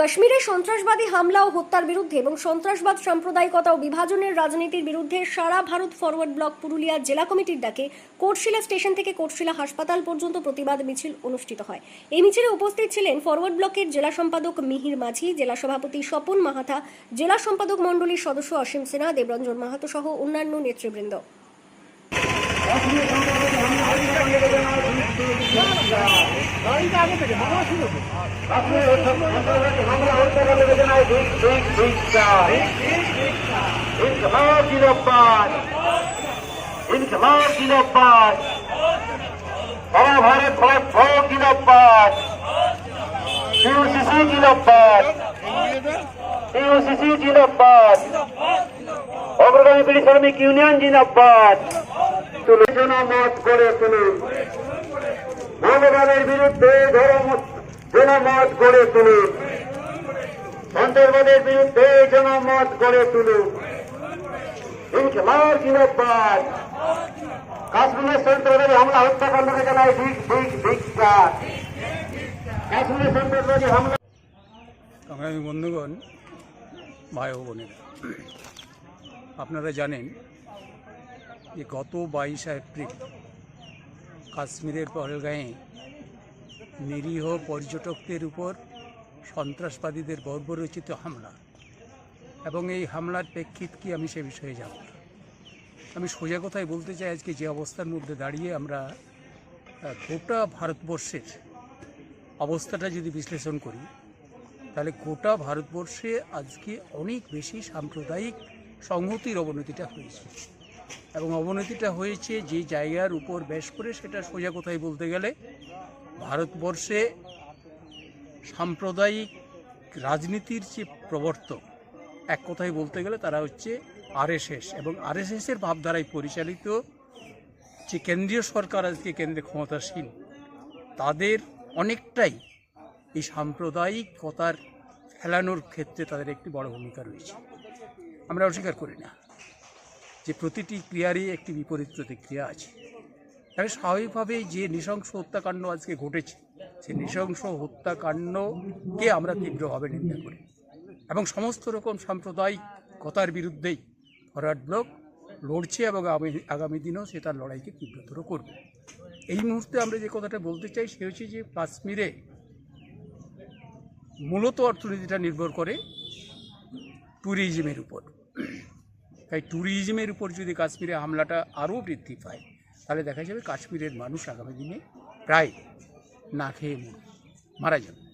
কাশ্মীরে সন্ত্রাসবাদী হামলা ও হত্যার বিরুদ্ধে এবং সন্ত্রাসবাদ, সাম্প্রদায়িকতা ও বিভাজনের রাজনীতির বিরুদ্ধে সারা ভারত ফরওয়ার্ড ব্লক পুরুলিয়া জেলা কমিটির ডাকে কোটশিলা স্টেশন থেকে কোটশিলা হাসপাতাল পর্যন্ত প্রতিবাদ মিছিল অনুষ্ঠিত হয়। এই মিছিলে উপস্থিত ছিলেন ফরওয়ার্ড ব্লকের জেলা সম্পাদক মিহির মাঝি, জেলা সভাপতি স্বপন মাহাতা জেলা সম্পাদক মণ্ডলীর সদস্য অসীম সিনহা, দেবরঞ্জন মাহাতো সহ অন্যান্য নেতৃবৃন্দ। অগ্রগামী পিড়ি শ্রমিক ইউনিয়ন জিন্দাবাদ তুলে জনমত গড়ে তুলুন। ভগবানের বিরুদ্ধে ধর্ম জনমত গড়ে তুলুন সন্ত্রাসবাদের বিরুদ্ধে জনমত গড়ে তুলুন ইনকলাব কাশ্মীরের সন্ত্রাসবাদী হামলা, হত্যাকাণ্ডকে জানায় ঠিক ঠিক ধিক্কার কাশ্মীরের সন্ত্রাসবাদী হামলা সংগ্রামী বন্ধুগণ, ভাই ও বোনেরা, আপনারা জানেন যে গত বাইশে এপ্রিল কাশ্মীরের পহলগাঁয়ে নিরীহ পর্যটকদের উপর সন্ত্রাসবাদীদের বর্বরচিত হামলা এবং এই হামলার প্রেক্ষিত কি আমি সে বিষয়ে যাব। আমি সোজা কথাই বলতে চাই, আজকে যে অবস্থার মধ্যে দাঁড়িয়ে আমরা গোটা ভারতবর্ষের অবস্থাটা যদি বিশ্লেষণ করি, তাহলে গোটা ভারতবর্ষে আজকে অনেক বেশি সাম্প্রদায়িক সংহতির অবনতিটা হয়েছে এবং অবনতিটা হয়েছে যে জায়গার উপর বেশ করে সেটা সোজা কথাই বলতে গেলে। ভারতবর্ষে সাম্প্রদায়িক রাজনীতির যে প্রবর্তক এক কথায় বলতে গেলে তারা হচ্ছে আরএসএস এবং আরএসএসের ভাবধারায় পরিচালিত যে কেন্দ্রীয় সরকার আজকে কেন্দ্রে ক্ষমতাসীন, তাদের অনেকটাই এই সাম্প্রদায়িকতার ফেলানোর ক্ষেত্রে তাদের একটি বড় ভূমিকা রয়েছে। আমরা অস্বীকার করি না। যে প্রতিটি ক্রিয়ারই একটি বিপরীত প্রতিক্রিয়া আছে। তাহলে স্বাভাবিকভাবেই যে নৃশংস হত্যাকাণ্ড আজকে ঘটেছে, সে নৃশংস হত্যাকাণ্ডকে আমরা তীব্রভাবে নিন্দা করি। এবং সমস্ত রকম সাম্প্রদায়িকতার বিরুদ্ধেই ফরওয়ার্ড ব্লক লড়ছে এবং আগামী আগামী দিনেও সে তার লড়াইকে তীব্রতর করবে। এই মুহূর্তে আমরা যে কথাটা বলতে চাই সে হচ্ছে যে কাশ্মীরে মূলত অর্থনীতিটা নির্ভর করে ট্যুরিজমের উপর। তাই ট্যুরিজমের উপর যদি কাশ্মীরে হামলাটা আরও বৃদ্ধি পায়, তাহলে দেখা যাবে কাশ্মীরের মানুষ আগামী দিনে প্রায় না খেয়ে মারা যাবে।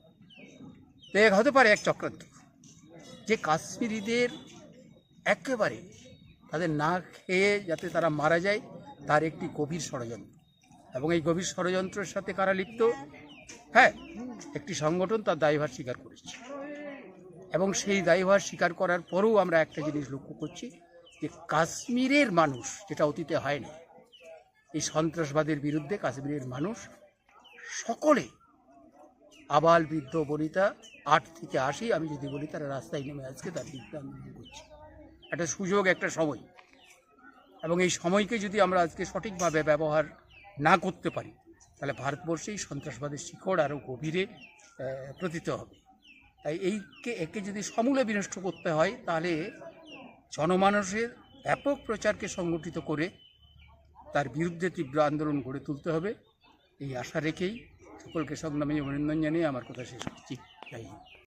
তো এক হতে পারে এক চক্রান্ত। যে কাশ্মীরিদের একেবারে তাদের না খেয়ে যাতে তারা মারা যায়, তার একটি গভীর ষড়যন্ত্র। এবং এই গভীর ষড়যন্ত্রের সাথে কারা লিপ্ত? হ্যাঁ একটি সংগঠন তার দায়ভার স্বীকার করেছে। এবং সেই দায়ভার স্বীকার করার পরেও আমরা একটা জিনিস লক্ষ্য করছি যে কাশ্মীরের মানুষ, যেটা অতীতে হয় না এই সন্ত্রাসবাদের বিরুদ্ধে কাশ্মীরের মানুষ সকলে আবাল বৃদ্ধ বনিতা, আট থেকে আশি, আমি যদি বলি তারা রাস্তায় নেমে আজকে তার বিরুদ্ধে আন্দোলন করছি। একটা সুযোগ, একটা সময়। এবং এই সময়কে যদি আমরা আজকে সঠিকভাবে ব্যবহার না করতে পারি, তাহলে ভারতবর্ষেই সন্ত্রাসবাদের শিকড় আরও গভীরে প্রতীত হবে। তাই এইকে, একে যদি সমূলে বিনষ্ট করতে হয়, তাহলে জনমানসের ব্যাপক প্রচারকে সংগঠিত করে তার বিরুদ্ধে তীব্র আন্দোলন গড়ে তুলতে হবে। এই আশা রেখেই সকলকে সংগ্রামী অভিনন্দন জানিয়ে আমার কথা শেষ করছি। জয় হিন্দ।